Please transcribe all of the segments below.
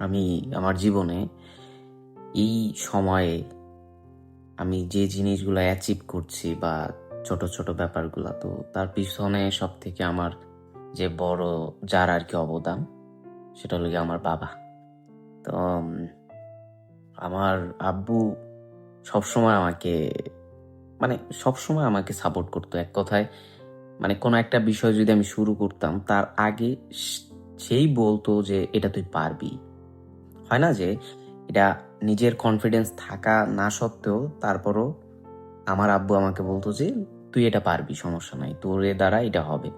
আমি আমার জীবনে এই সময়ে আমি যে জিনিসগুলো অ্যাচিভ করছি বা ছোট ছোট ব্যাপারগুলো, তো তার পিছনে সব থেকে আমার যে বড়, যার আর কি অবদান, সেটা হলো আমার বাবা। তো আমার আব্বু সবসময় আমাকে মানে সবসময় আমাকে সাপোর্ট করতো এক কথায়। মানে কোনো একটা বিষয় যদি আমি শুরু করতাম, তার আগে সেই বলতো যে, এটা তুই পারবি। হয় না যে এটা নিজের কনফিডেন্স থাকা না সত্ত্বেও তারপরও আমার আব্বু আমাকে বলতো যে, তুই এটা পারবি, সমস্যা নাই, তোর এ দ্বারা এটা হবে।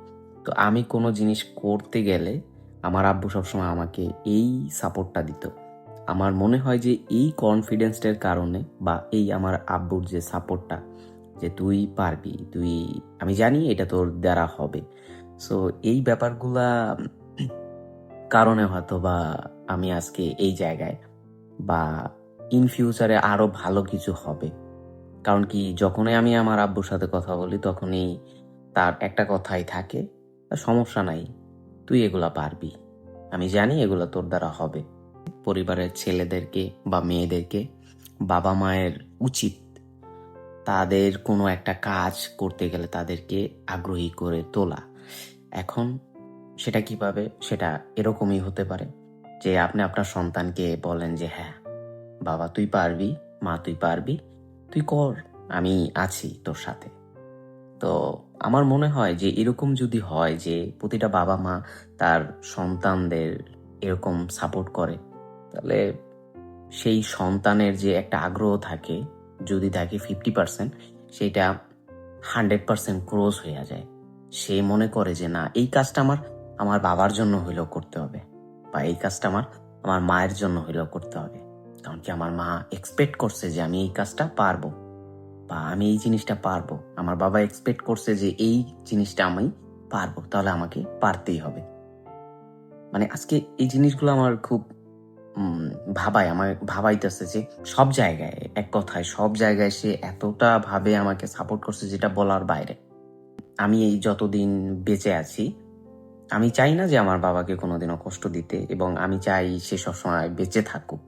তো আমি কোনো জিনিস করতে গেলে আমার আব্বু সবসময় আমাকে এই সাপোর্টটা দিত। আমার মনে হয় যে এই কনফিডেন্সটার কারণে বা এই আমার আব্বুর যে সাপোর্টটা যে তুই পারবি, তুই, আমি জানি এটা তোর দ্বারা হবে। সো এই ব্যাপারগুলা কারণে হয়তো বা আমি আজকে এই জায়গায় বা ইন ফিউচারে আরও ভালো কিছু হবে। কারণ কি, যখনই আমি আমার আব্বুর সাথে কথা বলি, তখনই তার একটা কথাই থাকে সমস্যা নাই, তুই এগুলা পারবি। আমি জানি এগুলো তোর দ্বারা হবে। পরিবারের ছেলেদেরকে বা মেয়েদেরকে বাবা মায়ের উচিত তাদের কোনো একটা কাজ করতে গেলে তাদেরকে আগ্রহী করে তোলা। এখন সেটা কীভাবে, সেটা এরকমই হতে পারে। যে আপনি আপনার সন্তানকে বলেন যে হ্যাঁ বাবা তুই পারবি, মা তুই পারবি, তুই কর, আমি আছি তোর সাথে। তো আমার মনে হয় যে এরকম যদি হয় যে প্রতিটা বাবা মা তার সন্তানদের এরকম সাপোর্ট করে, তাহলে সেই সন্তানের যে একটা আগ্রহ থাকে, যদি থাকে ফিফটি পার্সেন্ট সেটা হান্ড্রেড পার্সেন্ট ক্রোজ হয়ে যায়। সে মনে করে যে, না, এই কাজটা আমার আমার বাবার জন্য হইলেও করতে হবে। বা এই কাজটা আমার আমার মায়ের জন্য হইলেও করতে হবে। কারণ কি আমার মা এক্সপেক্ট করছে যে আমি এই কাজটা পারব বা আমি এই জিনিসটা পারব। আমার বাবা এক্সপেক্ট করছে যে এই জিনিসটা আমি পারব, তাহলে আমাকে পারতেই হবে। মানে আজকে এই জিনিসগুলো আমার খুব ভাবায়, আমার ভাবাইতেছে যে সব জায়গায়, এক কথায় সব জায়গায় সে এতটা ভাবে আমাকে সাপোর্ট করছে যেটা বলার বাইরে। আমি এই যতদিন বেঁচে আছি আমি চাই না যে আমার বাবাকে কোনোদিনও কষ্ট দিতে, এবং আমি চাই সে সবসময় বেঁচে থাকুক।